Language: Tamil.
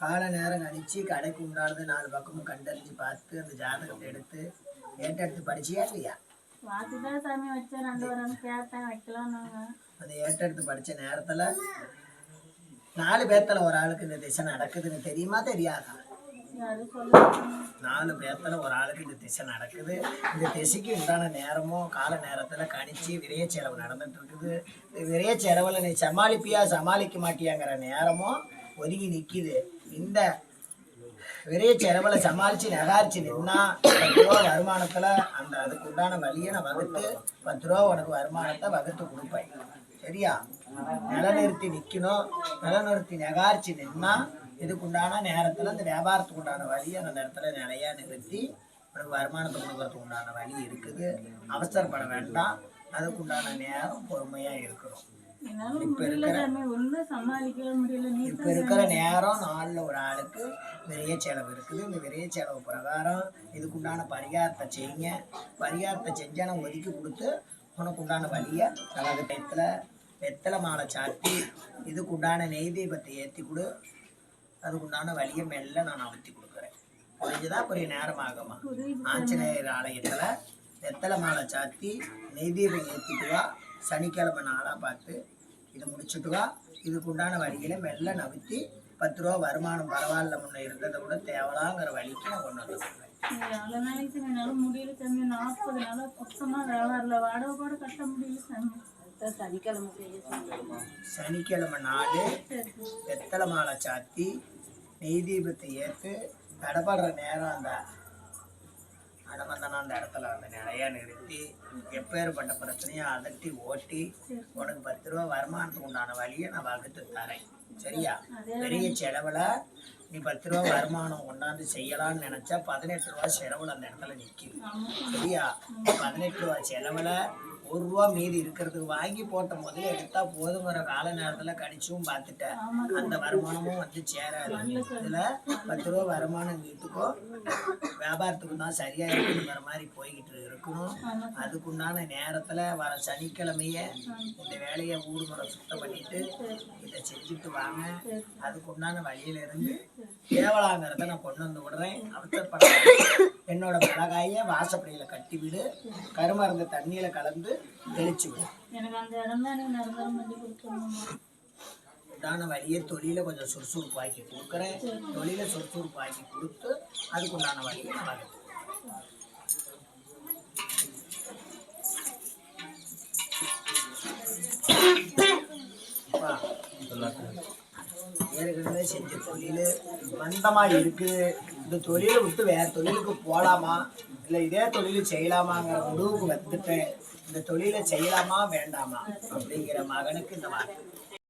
கால நேரம் கழிச்சு கடைக்கு உண்டானது நாலு பக்கமும் கண்டறிஞ்சு பார்த்து அந்த ஜாதகத்தை எடுத்து ஏட்டெடுத்து படிச்சியா இல்லையா? வாத்தி தான் சாமி வச்சேன் ரெண்டு வாரம் கேட்டேன் வைக்கலாம்னாங்க. அந்த ஏட்டெடுத்து படிச்ச நேரத்துல நாலு பேர்த்துல ஒரு ஆளுக்கு இந்த திசை நடக்குதுன்னு தெரியுமா தெரியாதா? நாலு பேர்த்துல ஒரு ஆளுக்கு இந்த திசை நடக்குது. இந்த திசைக்கு உண்டான நேரமும் கால நேரத்துல கணிச்சு விரைய செலவு நடந்துட்டு இருக்குது. விரைய செலவுல நீ சமாளிப்பியா சமாளிக்க மாட்டியாங்கிற நேரமும் ஒதுங்கி நிக்குது. இந்த விரைய செலவில் சமாளிச்சு நகாரிச்சு நின்னா பத்து ரூபா வருமானத்துல அந்த அதுக்கு உண்டான வழியை நான் வகுத்து பத்து ரூபா உனக்கு வருமானத்தை வகுத்து கொடுப்பேன். சரியா? நிலநிறுத்தி நிக்கணும். நிலநிறுத்தி நகாரிச்சு நின்னா இதுக்கு உண்டான நேரத்துல அந்த வியாபாரத்துக்கு உண்டான வழியை அந்த இடத்துல நிலையா நிறுத்தி உனக்கு வருமானத்தை கொடுக்கறதுக்கு உண்டான வழி இருக்குது. அவசரப்பட வேண்டாம். அதுக்குண்டான நேரம் பொறுமையா இருக்கணும். இப்ப இருக்கிற நேரம் நாளில் ஒரு ஆளுக்கு விரைய செலவு இருக்குது. இந்த விரைய செலவு பிரகாரம் இதுக்கு உண்டான பரிகாரத்தை செய்யுங்க. பரிகாரத்தை செஞ்சா நான் ஒதுக்கி கொடுத்து உனக்கு உண்டான வழியை தலகு டயத்தில் வெத்தலை மாலை சாத்தி இதுக்கு உண்டான நெய் தீபத்தை ஏற்றி கொடு. அதுக்கு உண்டான வழியை மெல்ல நான் அமுத்தி கொடுக்குறேன். புரிஞ்சுதா? பெரிய நேரம் ஆகுமா ஆஞ்சநேயர் ஆலயத்தில் வெத்தலை மாலை சாத்தி நெய் தீபம் ஏற்றிட்டு வா. சனிக்கிழமை நாளாக பார்த்து இதை முடிச்சுட்டு வா. இதுக்கு உண்டான வழியில மெல்ல நவுத்தி பத்து ரூபா வருமானம் பரவாயில்ல முன்ன இருந்ததை விட தேவலாங்கிற வழிக்கு நான் கொண்டு வந்துருக்கேன் எவ்வளோ நாளைக்கு என்னால முடியல சாமி. நாற்பது நாளாக சுத்தமாக வியாபாரில் வாடகை கூட கட்ட முடியல சாமி. சனிக்கிழமை சனிக்கிழமை நாள் வெத்தலை மாலை சாத்தி நெய் தீபத்தை ஏற்று தடப்படுற நேரம் அந்த அடமந்தனா அந்த இடத்துல அந்த நிறையா நிறுத்தி எப்பேற்பட்ட பிரச்சனையும் அதட்டி ஓட்டி உனக்கு பத்து ரூபா வருமானத்துக்கு உண்டான வழியை நான் வகுத்து தரேன். சரியா? பெரிய செலவுல நீ பத்து ரூபா வருமானம் கொண்டாந்து செய்யலாம்னு நினைச்சா பதினெட்டு ரூபா செலவுல அந்த இடத்துல நிக்குது. சரியா? பதினெட்டு ரூபா செலவுல ஒரு ரூபா மீதி இருக்கிறதுக்கு வாங்கி போட்ட முதல்ல எடுத்தா போதுங்கிற கால நேரத்துல கணிச்சும் பார்த்துட்டேன் அந்த வருமானமும் வந்து சேராது. இதுல பத்து ரூபா வருமானம் வீட்டுக்கோ வியாபாரத்துக்கும் தான் சரியா இருக்குங்கிற மாதிரி போய்கிட்டு இருக்கணும். அதுக்குண்டான நேரத்துல வர சனிக்கிழமைய இந்த வேலையை ஊர் முறை சுத்தம் பண்ணிட்டு இதை செஞ்சுட்டு வாங்க. அதுக்குண்டான வழியில இருந்து தேவலாங்கிறத நான் கொண்டு வந்து விடுறேன். அவசரப்பட என்னோட மிளகாய வாசப்படியில கட்டி விடு. கருமருந்த தண்ணியில கலந்து தெளிச்சு விடு. உண்டான வழியை தொழில கொஞ்சம் சுறுசுறுப்பாக்கி கொடுக்குறேன். தொழில சுறுசுறுப்பாக்கி கொடுத்து அதுக்குண்டான வழியை நான் வகுத்து அப்பா, ஏற்கனவே செஞ்ச தொழில் மந்தமா இருக்கு. இந்த தொழிலை விட்டு வேற தொழிலுக்கு போலாமா? இல்லை இதே தொழில் செய்யலாமாங்கிற முடிவுக்கு வந்துட்டேன். இந்த தொழிலை செய்யலாமா வேண்டாமா? அப்படிங்கிற மகனுக்கு இந்த வார்த்தை.